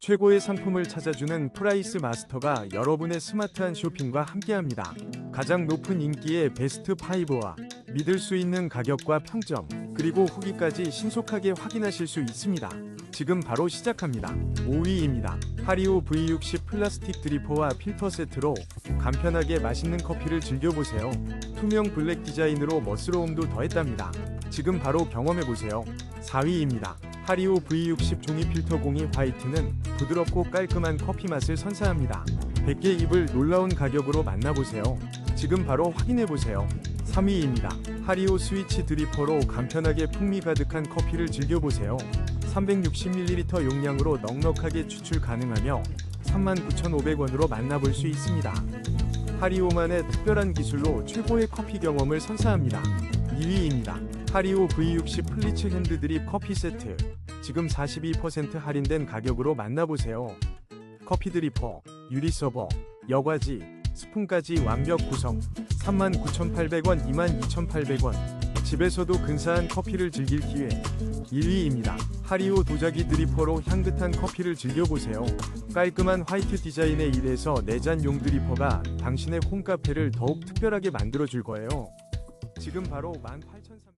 최고의 상품을 찾아주는 프라이스 마스터가 여러분의 스마트한 쇼핑과 함께합니다. 가장 높은 인기의 베스트 5와 믿을 수 있는 가격과 평점, 그리고 후기까지 신속하게 확인하실 수 있습니다. 지금 바로 시작합니다. 5위입니다. 하리오 V60 플라스틱 드리퍼와 필터 세트로 간편하게 맛있는 커피를 즐겨보세요. 투명 블랙 디자인으로 멋스러움도 더했답니다. 지금 바로 경험해보세요. 4위입니다. 하리오 V60 종이 필터 공이 화이트는 부드럽고 깔끔한 커피 맛을 선사합니다. 100개 입을 놀라운 가격으로 만나보세요. 지금 바로 확인해보세요. 3위입니다. 하리오 스위치 드리퍼로 간편하게 풍미 가득한 커피를 즐겨보세요. 360ml 용량으로 넉넉하게 추출 가능하며 39,500원으로 만나볼 수 있습니다. 하리오만의 특별한 기술로 최고의 커피 경험을 선사합니다. 2위입니다. 하리오 V60 플리츠 핸드 드립 커피 세트. 지금 42% 할인된 가격으로 만나보세요. 커피 드리퍼, 유리 서버, 여과지, 스푼까지 완벽 구성. 39,800원, 22,800원. 집에서도 근사한 커피를 즐길 기회. 1위입니다. 하리오 도자기 드리퍼로 향긋한 커피를 즐겨보세요. 깔끔한 화이트 디자인의 1에서 4잔 용 드리퍼가 당신의 홈카페를 더욱 특별하게 만들어줄 거예요. 지금 바로 18,300